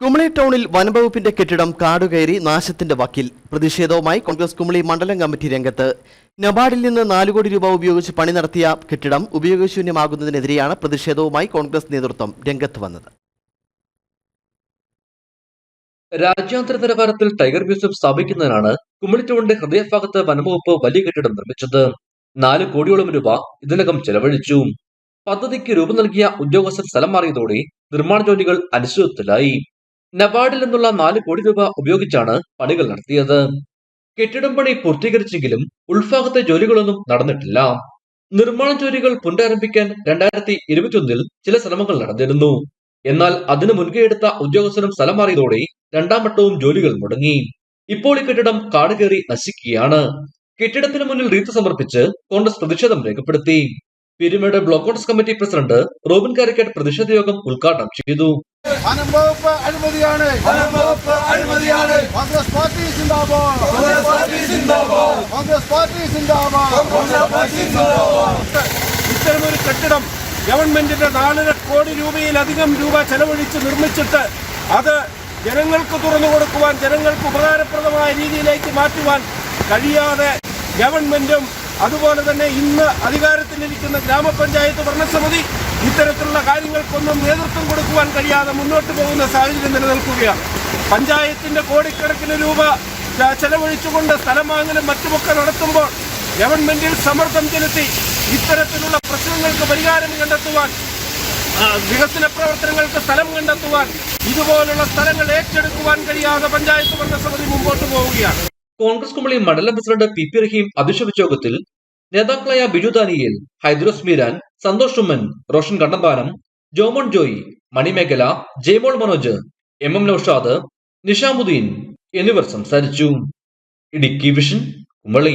കുമളി ടൗണിൽ വനംവകുപ്പിന്റെ കെട്ടിടം കാടുകയറി നാശത്തിന്റെ വക്കിൽ. പ്രതിഷേധവുമായി കോൺഗ്രസ് കുമളി മണ്ഡലം കമ്മിറ്റി രംഗത്ത്. നബാർഡിൽ നിന്ന് നാലു കോടി രൂപ ഉപയോഗിച്ച് പണി നടത്തിയ കെട്ടിടം ഉപയോഗശൂന്യമാകുന്നതിനെതിരെയാണ് പ്രതിഷേധവുമായി കോൺഗ്രസ് നേതൃത്വം രംഗത്ത് വന്നത്. രാജ്യാന്തര നിലവാരത്തിൽ ടൈഗർ മ്യൂസിയം സ്ഥാപിക്കുന്നതിനാണ് കുമളി ടൗണിന്റെ ഹൃദയഭാഗത്ത് വനംവകുപ്പ് വലിയ കെട്ടിടം നിർമ്മിച്ചത്. നാല് കോടിയോളം രൂപ ഇതിനകം ചെലവഴിച്ചു. പദ്ധതിക്ക് രൂപം നൽകിയ ഉദ്യോഗസ്ഥർ സ്ഥലം മാറിയതോടെ നിർമ്മാണ ജോലികൾ അനിശ്ചിതത്വത്തിലായി. നബാർഡിൽ നിന്നുള്ള നാല് കോടി രൂപ ഉപയോഗിച്ചാണ് പണികൾ നടത്തിയത്. കെട്ടിടം പണി പൂർത്തീകരിച്ചെങ്കിലും ഉൾഭാഗത്തെ ജോലികളൊന്നും നടന്നിട്ടില്ല. നിർമ്മാണ ജോലികൾ പുനരാരംഭിക്കാൻ രണ്ടായിരത്തി ഇരുപത്തിയൊന്നിൽ ചില ശ്രമങ്ങൾ നടന്നിരുന്നു. എന്നാൽ അതിന് മുൻകൈയെടുത്ത ഉദ്യോഗസ്ഥരും സ്ഥലം മാറിയതോടെ രണ്ടാം വട്ടവും ജോലികൾ മുടങ്ങി. ഇപ്പോൾ ഈ കെട്ടിടം കാട് കയറി നശിക്കുകയാണ്. കെട്ടിടത്തിന് മുന്നിൽ റീത്ത് സമർപ്പിച്ച് കോൺഗ്രസ് പ്രതിഷേധം രേഖപ്പെടുത്തി. Peermade block Congress committee president Robin Karikkat പ്രതിഷേധ യോഗം ഉദ്ഘാടനം ചെയ്തു. വനം വകുപ്പ് അഴിമതിയാണ്. വനം വകുപ്പ് അഴിമതിയാണ്. കോൺഗ്രസ് പാർട്ടി സിന്ദാബാദ് കോൺഗ്രസ് പാർട്ടി സിന്ദാബാദ് കോൺഗ്രസ് പാർട്ടി സിന്ദാബാദ് കോൺഗ്രസ് പാർട്ടി സിന്ദാബാദ് ഇത്തരമൊരു കെട്ടിടം ഗവൺമെന്റിന്റെ നാലര കോടി രൂപയിലധികം രൂപ ചെലവഴിച്ച് നിർമ്മിച്ചിട്ട് അത് ജനങ്ങൾക്ക് തുറന്നു കൊടുക്കുവാൻ ജനങ്ങൾക്ക് ഉപകാരപ്രദമായ രീതിയിലേക്ക് മാറ്റുവാൻ കഴിയാതെ ഗവൺമെന്റും അതുപോലെ തന്നെ ഇന്ന് അധികാരത്തിലിരിക്കുന്ന ഗ്രാമപഞ്ചായത്ത് ഭരണസമിതി ഇത്തരത്തിലുള്ള കാര്യങ്ങൾക്കൊന്നും നേതൃത്വം കൊടുക്കുവാൻ കഴിയാതെ മുന്നോട്ട് പോകുന്ന സാഹചര്യം നിലനിൽക്കുകയാണ്. പഞ്ചായത്തിന്റെ കോടിക്കണക്കിന് രൂപ ചെലവഴിച്ചുകൊണ്ട് സ്ഥലം വാങ്ങലും മറ്റുമൊക്കെ നടത്തുമ്പോൾ ഗവൺമെന്റിൽ സമ്മർദ്ദം ചെലുത്തി ഇത്തരത്തിലുള്ള പ്രശ്നങ്ങൾക്ക് പരിഹാരം കണ്ടെത്തുവാൻ വികസന പ്രവർത്തനങ്ങൾക്ക് സ്ഥലം കണ്ടെത്തുവാൻ ഇതുപോലുള്ള സ്ഥലങ്ങൾ ഏറ്റെടുക്കുവാൻ കഴിയാതെ പഞ്ചായത്ത് ഭരണസമിതി മുമ്പോട്ട് പോവുകയാണ്. കോൺഗ്രസ് കുമളി മണ്ഡലം പ്രസിഡന്റ് പി പി റഹീം അധ്യക്ഷ യോഗത്തിൽ നേതാക്കളായ ബിജു ദാനിയേൽ ഹൈദ്രോസ് മീരാൻ സന്തോഷ് ഉമ്മൻ റോഷൻ കണ്ണമ്പാനം ജോമോൻ ജോയി മണിമേഖല ജയ്മോൾ മനോജ് എം എം നൌഷാദ് നിഷാമുദ്ദീൻ എന്നിവർ സംസാരിച്ചു. ഇടുക്കി വിഷൻ കുമളി